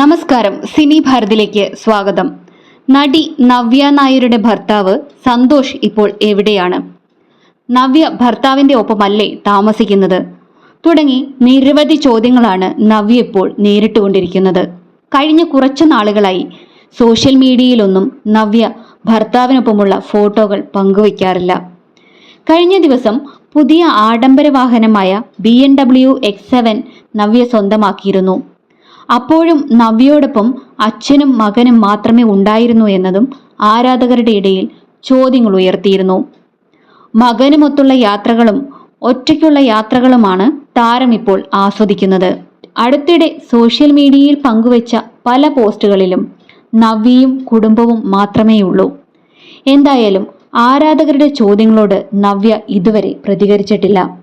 നമസ്കാരം സിനി ഭാരതിലേക്ക് സ്വാഗതം. നടി നവ്യ നായരുടെ ഭർത്താവ് സന്തോഷ് ഇപ്പോൾ എവിടെയാണ്? നവ്യ ഭർത്താവിന്റെ ഒപ്പമല്ലേ താമസിക്കുന്നത്? തുടങ്ങി നിരവധി ചോദ്യങ്ങളാണ് നവ്യ ഇപ്പോൾ നേരിട്ടുകൊണ്ടിരിക്കുന്നത് കഴിഞ്ഞ കുറച്ചു നാളുകളായി സോഷ്യൽ മീഡിയയിലൊന്നും നവ്യ ഭർത്താവിനൊപ്പമുള്ള ഫോട്ടോകൾ പങ്കുവയ്ക്കാറില്ല. കഴിഞ്ഞ ദിവസം പുതിയ ആഡംബര വാഹനമായ B M W X seven Navya സ്വന്തമാക്കിയിരുന്നു. അപ്പോഴും നവ്യയോടൊപ്പം അച്ഛനും മകനും മാത്രമേ ഉണ്ടായിരുന്നു എന്നതും ആരാധകരുടെ ഇടയിൽ ചോദ്യങ്ങൾ ഉയർത്തിയിരുന്നു. മകനുമൊത്തുള്ള യാത്രകളും ഒറ്റയ്ക്കുള്ള യാത്രകളുമാണ് താരം ഇപ്പോൾ ആസ്വദിക്കുന്നത്. അടുത്തിടെ സോഷ്യൽ മീഡിയയിൽ പങ്കുവച്ച പല പോസ്റ്റുകളിലും നവ്യയും കുടുംബവും മാത്രമേയുള്ളൂ. എന്തായാലും ആരാധകരുടെ ചോദ്യങ്ങളോട് നവ്യ ഇതുവരെ പ്രതികരിച്ചിട്ടില്ല.